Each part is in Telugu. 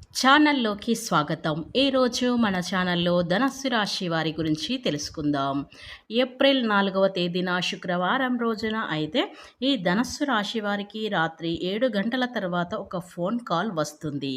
ఛానల్లోకి స్వాగతం. ఈరోజు మన ఛానల్లో ధనస్సు రాశి వారి గురించి తెలుసుకుందాం. ఏప్రిల్ నాలుగవ తేదీన శుక్రవారం రోజున అయితే ఈ ధనస్సు రాశి వారికి రాత్రి ఏడు గంటల తర్వాత ఒక ఫోన్ కాల్ వస్తుంది.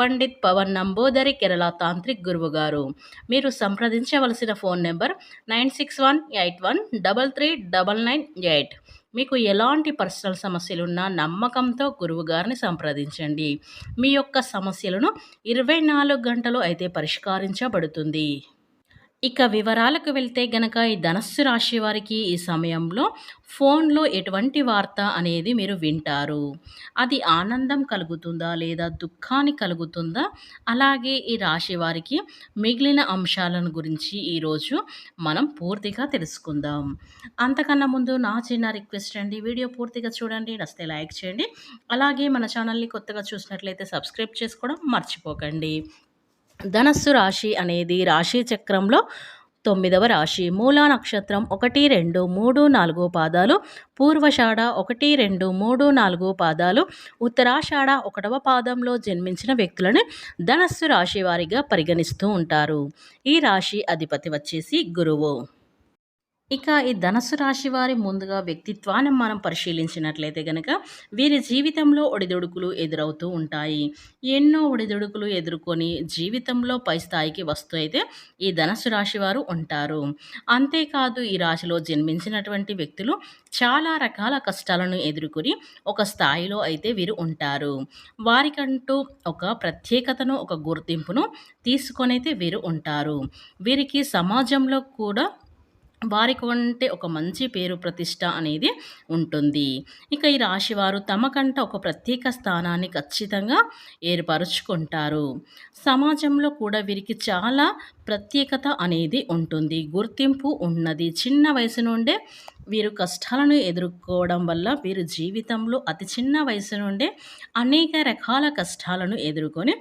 పండిత్ పవన్ నంబోదరి కేరళ తాంత్రిక్ గురువు గారు. మీరు సంప్రదించవలసిన phone number nine six one eight one double three double nine eight. మీకు ఎలాంటి పర్సనల్ సమస్యలున్నా నమ్మకంతో గురువు గారిని సంప్రదించండి. మీ యొక్క సమస్యలను ఇరవై నాలుగు గంటలు అయితే పరిష్కరించబడుతుంది. ఇక వివరాలకు వెళ్తే గనక ఈ ధనస్సు రాశి వారికి ఈ సమయంలో ఫోన్లో ఎటువంటి వార్త అనేది మీరు వింటారు? అది ఆనందం కలుగుతుందా లేదా దుఃఖాన్ని కలుగుతుందా? అలాగే ఈ రాశి వారికి మిగిలిన అంశాలను గురించి ఈరోజు మనం పూర్తిగా తెలుసుకుందాం. అంతకన్నా ముందు నా చిన్న రిక్వెస్ట్ అండి వీడియో పూర్తిగా చూడండి నస్తే లైక్ చేయండి. అలాగే మన ఛానల్ని కొత్తగా చూసినట్లయితే సబ్స్క్రైబ్ చేసుకోవడం మర్చిపోకండి. ధనస్సు రాశి అనేది రాశి చక్రంలో తొమ్మిదవ రాశి. మూలా నక్షత్రం ఒకటి రెండు మూడు నాలుగు పాదాలు. పూర్వషాఢ ఒకటి రెండు మూడు నాలుగు పాదాలు. ఉత్తరాషాఢ ఒకటవ పాదంలో జన్మించిన వ్యక్తులను ధనస్సు రాశి వారిగా పరిగణిస్తూ ఉంటారు. ఈ రాశి అధిపతి వచ్చేసి గురువు. ఇక ఈ ధనస్సు రాశి వారి ముందుగా వ్యక్తిత్వాన్ని మనం పరిశీలించినట్లయితే కనుక వీరి జీవితంలో ఒడిదొడుకులు ఎదురవుతూ ఉంటాయి. ఎన్నో ఒడిదొడుకులు ఎదుర్కొని జీవితంలో పై స్థాయికి వస్తూ అయితే ఈ ధనస్సు రాశి వారు ఉంటారు. అంతేకాదు ఈ రాశిలో జన్మించినటువంటి వ్యక్తులు చాలా రకాల కష్టాలను ఎదుర్కొని ఒక స్థాయిలో అయితే వీరు ఉంటారు. వారికంటూ ఒక ప్రత్యేకతను ఒక గుర్తింపును తీసుకొనైతే వీరు ఉంటారు. వీరికి సమాజంలో కూడా వారికి అంటే ఒక మంచి పేరు ప్రతిష్ట అనేది ఉంటుంది. ఇక ఈ రాశివారు తమకంట ఒక ప్రత్యేక స్థానాన్ని ఖచ్చితంగా ఏర్పరుచుకుంటారు. సమాజంలో కూడా వీరికి చాలా ప్రత్యేకత అనేది ఉంటుంది. గుర్తింపు ఉన్నది. చిన్న వయసు నుండే వీరు కష్టాలను ఎదుర్కోవడం వల్ల వీరు జీవితంలో అతి చిన్న వయసు నుండే అనేక రకాల కష్టాలను ఎదుర్కొని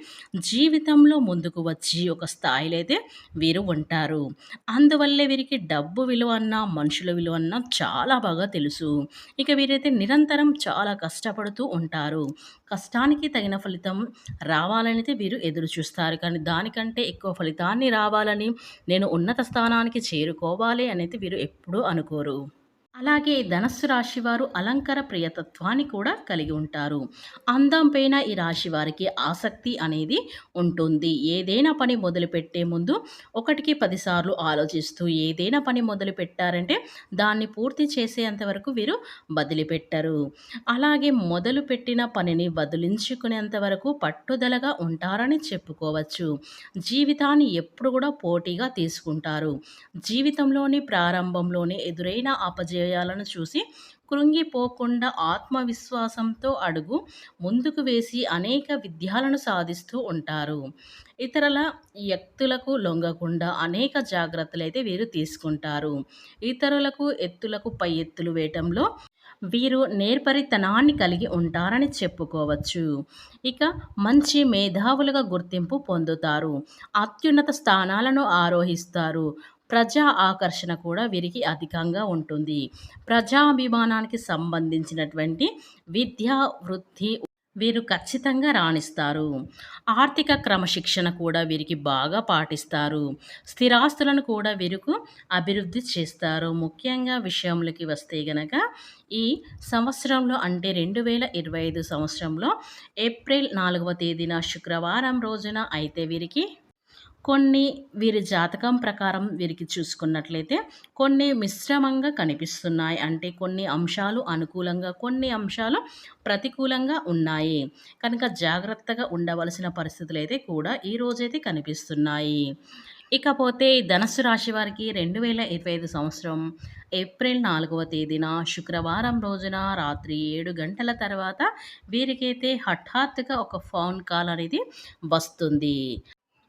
జీవితంలో ముందుకు వచ్చి ఒక స్థాయిలో అయితే వీరు ఉంటారు. అందువల్లే వీరికి డబ్బు విలువ అన్న మనుషుల విలువ అన్న చాలా బాగా తెలుసు. ఇక వీరైతే నిరంతరం చాలా కష్టపడుతూ ఉంటారు. కష్టానికి తగిన ఫలితం రావాలనైతే వీరు ఎదురు చూస్తారు. కానీ దానికంటే ఎక్కువ ఫలితాన్ని రావాలని నేను ఉన్నత స్థానానికి చేరుకోవాలి అనేది వీరు ఎప్పుడూ అనుకోరు. అలాగే ధనస్సు రాశి వారు అలంకార ప్రియతత్వాన్ని కూడా కలిగి ఉంటారు. అందం పైన ఈ రాశి వారికి ఆసక్తి అనేది ఉంటుంది. ఏదైనా పని మొదలుపెట్టే ముందు ఒకటికి పదిసార్లు ఆలోచిస్తూ ఏదైనా పని మొదలు పెట్టారంటే దాన్ని పూర్తి చేసేంత వరకు వీరు వదిలిపెట్టరు. అలాగే మొదలు పెట్టిన పనిని వదిలించుకునేంత వరకు పట్టుదలగా ఉంటారని చెప్పుకోవచ్చు. జీవితాన్ని ఎప్పుడు కూడా పోటీగా తీసుకుంటారు. జీవితంలోని ప్రారంభంలోనే ఎదురైన అపజయ చేయాలని చూసి కృంగిపోకుండా ఆత్మవిశ్వాసంతో అడుగు ముందుకు వేసి అనేక విద్యాలను సాధిస్తూ ఉంటారు. ఇతరుల వ్యక్తులకు లొంగకుండా అనేక జాగ్రత్తలు అయితే వీరు తీసుకుంటారు. ఇతరులకు ఎత్తులకు పై ఎత్తులు వేయటంలో వీరు నేర్పరితనాన్ని కలిగి ఉంటారని చెప్పుకోవచ్చు. ఇక మంచి మేధావులుగా గుర్తింపు పొందుతారు. అత్యున్నత స్థానాలను ఆరోహిస్తారు. ప్రజా ఆకర్షణ కూడా వీరికి అధికంగా ఉంటుంది. ప్రజాభిమానానికి సంబంధించినటువంటి విద్యా వృత్తి వీరు ఖచ్చితంగా రాణిస్తారు. ఆర్థిక క్రమశిక్షణ కూడా వీరికి బాగా పాటిస్తారు. స్థిరాస్తులను కూడా వీరికి అభివృద్ధి చేస్తారు. ముఖ్యంగా విషయంలోకి వస్తే గనక ఈ సంవత్సరంలో అంటే రెండు వేల ఇరవై ఐదు సంవత్సరంలో ఏప్రిల్ నాలుగవ తేదీన శుక్రవారం రోజున అయితే వీరికి కొన్ని వీరి జాతకం ప్రకారం వీరికి చూసుకున్నట్లయితే కొన్ని మిశ్రమంగా కనిపిస్తున్నాయి. అంటే కొన్ని అంశాలు అనుకూలంగా కొన్ని అంశాలు ప్రతికూలంగా ఉన్నాయి. కనుక జాగ్రత్తగా ఉండవలసిన పరిస్థితులు అయితే కూడా ఈ రోజైతే కనిపిస్తున్నాయి. ఇకపోతే ధనుసు రాశి వారికి రెండు వేల ఇరవై ఐదు సంవత్సరం ఏప్రిల్ నాలుగవ తేదీన శుక్రవారం రోజున రాత్రి ఏడు గంటల తర్వాత వీరికైతే హఠాత్తుగా ఒక ఫోన్ కాల్ అనేది వస్తుంది.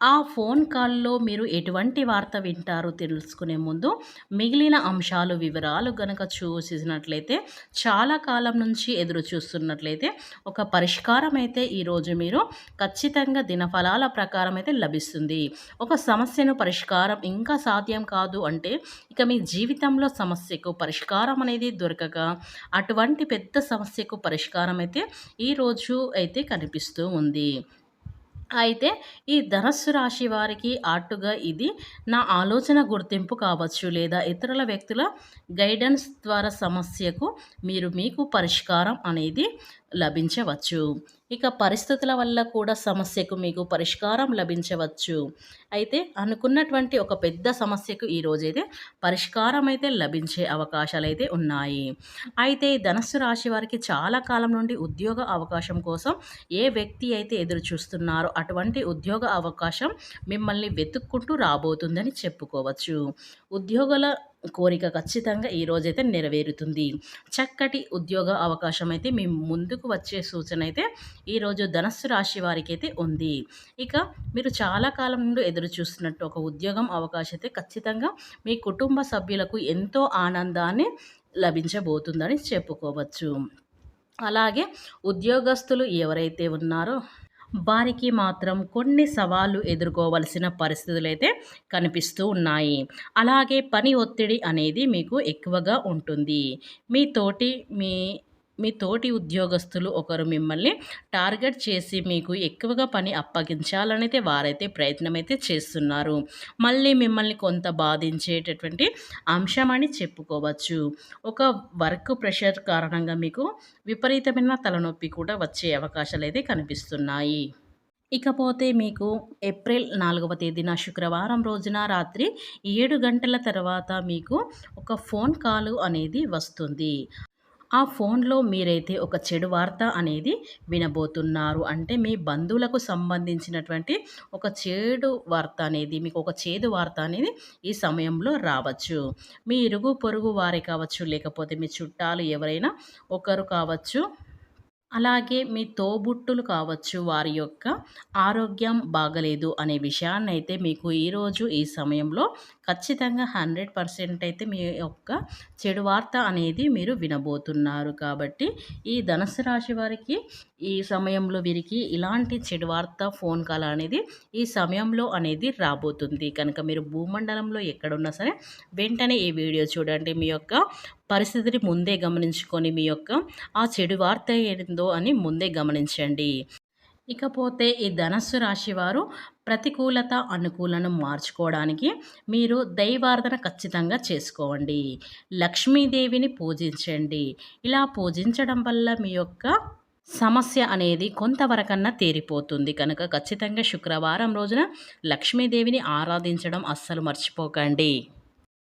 ఆ ఫోన్ కాల్‌లో మీరు ఎటువంటి వార్త వింటారో తెలుసుకునే ముందు, మిగిలిన అంశాలు, వివరాలు గనక చూసినట్లయితే, చాలా కాలం నుంచి ఎదురు చూస్తున్నట్లయితే, ఒక పరిష్కారం అయితే ఈరోజు మీరు ఖచ్చితంగా దినఫలాల ప్రకారం అయితే లభిస్తుంది. ఒక సమస్యను పరిష్కారం ఇంకా సాధ్యం కాదు అంటే, ఇక మీ జీవితంలో సమస్యకు పరిష్కారం అనేది దొరకక, అటువంటి పెద్ద సమస్యకు పరిష్కారం అయితే ఈరోజు అయితే కనిపిస్తూ ఉంది. అయితే ఈ ధనస్సు రాశి వారికి ఆటుగా ఇది నా ఆలోచన గుర్తింపు కావచ్చు లేదా ఇతరుల వ్యక్తుల గైడెన్స్ ద్వారా సమస్యకు మీరు మీకు పరిష్కారం అనేది లభించవచ్చు. ఇక పరిస్థితుల వల్ల కూడా సమస్యకు మీకు పరిష్కారం లభించవచ్చు. అయితే అనుకున్నటువంటి ఒక పెద్ద సమస్యకు ఈరోజైతే పరిష్కారం అయితే లభించే అవకాశాలు అయితే ఉన్నాయి. అయితే ధనస్సు రాశి వారికి చాలా కాలం నుండి ఉద్యోగ అవకాశం కోసం ఏ వ్యక్తి అయితే ఎదురు చూస్తున్నారో అటువంటి ఉద్యోగ అవకాశం మిమ్మల్ని వెతుక్కుంటూ రాబోతుందని చెప్పుకోవచ్చు. ఉద్యోగుల కోరిక ఖచ్చితంగా ఈరోజైతే నెరవేరుతుంది. చక్కటి ఉద్యోగ అవకాశం అయితే మీ ముందుకు వచ్చే సూచన అయితే ఈరోజు ధనస్సు రాశి వారికి అయితే ఉంది. ఇక మీరు చాలా కాలం నుండి ఎదురు చూస్తున్నట్టు ఒక ఉద్యోగం అవకాశం అయితే ఖచ్చితంగా మీ కుటుంబ సభ్యులకు ఎంతో ఆనందాన్ని లభించబోతుందని చెప్పుకోవచ్చు. అలాగే ఉద్యోగస్తులు ఎవరైతే ఉన్నారో వారికి మాత్రం కొన్ని సవాళ్ళు ఎదుర్కోవలసిన పరిస్థితులు అయితే కనిపిస్తూ ఉన్నాయి. అలాగే పని ఒత్తిడి అనేది మీకు ఎక్కువగా ఉంటుంది. మీ తోటి మీ మీ తోటి ఉద్యోగస్తులు ఒకరు మిమ్మల్ని టార్గెట్ చేసి మీకు ఎక్కువగా పని అప్పగించాలనైతే వారైతే ప్రయత్నం అయితే చేస్తున్నారు. మళ్ళీ మిమ్మల్ని కొంత బాధించేటటువంటి అంశం అని చెప్పుకోవచ్చు. ఒక వర్క్ ప్రెషర్ కారణంగా మీకు విపరీతమైన తలనొప్పి కూడా వచ్చే అవకాశాలు అయితే కనిపిస్తున్నాయి. ఇకపోతే మీకు ఏప్రిల్ నాలుగవ తేదీన శుక్రవారం రోజున రాత్రి ఏడు గంటల తర్వాత మీకు ఒక ఫోన్ కాల్ అనేది వస్తుంది. ఆ ఫోన్లో మీరైతే ఒక చెడు వార్త అనేది వినబోతున్నారు. అంటే మీ బంధువులకు సంబంధించినటువంటి ఒక చెడు వార్త అనేది మీకు ఒక చేదు వార్త అనేది ఈ సమయంలో రావచ్చు. మీ ఇరుగు పొరుగు వారే కావచ్చు లేకపోతే మీ చుట్టాలు ఎవరైనా ఒకరు కావచ్చు. అలాగే మీ తోబుట్టులు కావచ్చు వారి యొక్క ఆరోగ్యం బాగలేదు అనే విషయాన్ని అయితే మీకు ఈరోజు ఈ సమయంలో ఖచ్చితంగా హండ్రెడ్ పర్సెంట్ అయితే మీ యొక్క చెడు వార్త అనేది మీరు వినబోతున్నారు. కాబట్టి ఈ ధనుసు రాశి వారికి ఈ సమయంలో వీరికి ఇలాంటి చెడు వార్త ఫోన్ కాల్ అనేది ఈ సమయంలో అనేది రాబోతుంది. కనుక మీరు భూమండలంలో ఎక్కడున్నా సరే వెంటనే ఈ వీడియో చూడండి. మీ యొక్క పరిస్థితిని ముందే గమనించుకొని మీ యొక్క ఆ చెడు వార్త ఏందో అని ముందే గమనించండి. ఇకపోతే ఈ ధనస్సు రాశి వారు ప్రతికూలత అనుకూలను మార్చుకోవడానికి మీరు దైవార్థన ఖచ్చితంగా చేసుకోండి. లక్ష్మీదేవిని పూజించండి. ఇలా పూజించడం వల్ల మీ యొక్క సమస్య అనేది కొంతవరకన్నా తేరిపోతుంది. కనుక ఖచ్చితంగా శుక్రవారం రోజున లక్ష్మీదేవిని ఆరాధించడం అస్సలు మర్చిపోకండి.